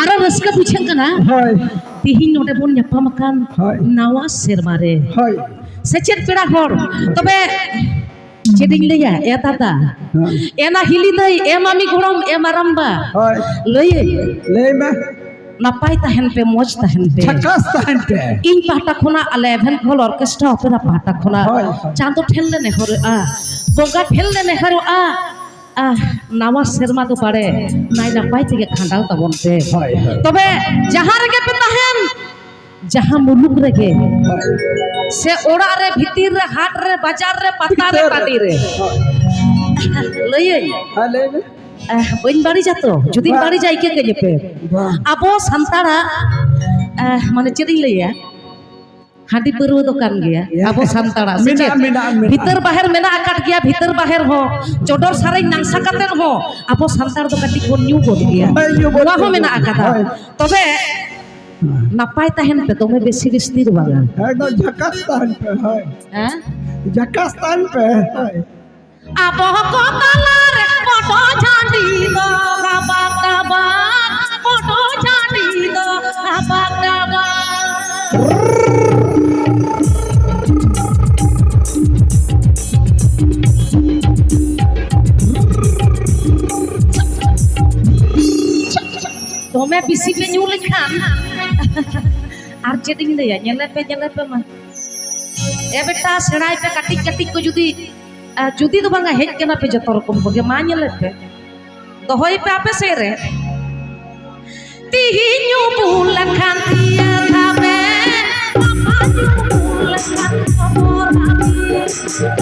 ᱟᱨᱚ ᱨᱟᱹᱥᱠᱟᱹ ᱵᱩᱡᱷᱟᱹᱜ ᱠᱟᱱᱟ ᱦᱳᱭ ᱛᱤᱦᱤᱧ ᱱᱚᱰᱮ ᱵᱚᱱ ᱧᱟᱯᱟᱢ ᱟᱠᱟᱱ ᱱᱟᱣᱟ ᱥᱮᱨᱢᱟ ᱨᱮ ᱦᱳᱭ ᱥᱮᱪᱮᱫ ᱯᱮᱲᱟ ᱦᱚᱲ ᱛᱚᱵᱮ ᱪᱮᱫᱤᱧ ᱞᱟᱹᱭᱟ ᱮ ᱛᱟᱛᱟ ᱮᱱᱟ ᱦᱤᱞᱤ ᱫᱟᱹᱭ ᱮ ᱢᱟᱢᱤ ᱜᱚᱲᱚᱢ ᱮ ᱢᱟᱨᱟᱢᱵᱟ ᱦᱳᱭ ᱞᱟᱹᱭᱟᱹᱧ ᱞᱟᱹᱭ ᱢᱮ ᱱᱟᱯᱟᱭ ᱛᱟᱦᱮᱱ ᱯᱮ ᱢᱚᱡᱽ ᱛᱟᱦᱮᱱ ᱯᱮ ᱪᱷᱟᱠᱟᱥ ᱛᱟᱦᱮᱱ ᱯᱮ ᱤᱧ ᱯᱟᱦᱴᱟ ᱠᱷᱚᱱᱟᱜ ᱟᱞᱮ ᱵᱷᱮᱱᱠᱚᱞ ᱚᱨᱠᱮᱥᱴᱨᱟ ᱚᱯᱮᱨᱟ ᱯᱟᱦᱴᱟ ᱠᱷᱚᱱᱟᱜ ᱪᱟᱸᱫᱚ ᱴᱷᱮᱱ ᱞᱮ ᱱᱮᱦᱚᱨᱚᱜᱼᱟ ᱵᱚᱸᱜᱟ ᱴᱷᱮᱱ ᱞᱮ ᱱᱮᱦᱚᱨᱚᱜᱼᱟ নামাজ সেরমাকে পারে নাই না থেকে খাঁডাও তাবন পে তবে যাহা যাহা মুলুক রেগে সে ওড়া রে ভিতির রে হাট রে বাজার রে পাতা রে পাতি রে লইয়াই বইন বাড়ি যাতো যদি বাড়ি যাই কে যেপে আবো সান্তারা মানে চেরিং লইয়া। হাঁডি পারুয়া দোকান গিয়া আবো সান্তাড়া ভিতর বাহির মেনা আকাট গিয়া ভিতর বাহির হো চডর সারাই নাংসা কাতেন হো আবো সান্তাড় দো কাটি বন নিউ বন গিয়া ওলা হো মেনা আকাদা তবে নাপাই তাহেন পে তুমি বেশি বিস্তির বাগা একদম ঝাকাস তাহেন পে হয় হ্যাঁ ঝাকাস তাহেন পে হয় আবো কো তালা রে পটো দো গাবা গাবা Dome bisi penyulik kan. Arjet ini deh ya nyelepe nyelepe mah. Ya beta serai pe katik katik ko judi judi tuh bangga hej kena pe jatuh rokom bagaimana nyelep pe. Dohoi pe apa sere? Tihinyu bulan kan tiada be. Apa bulan kan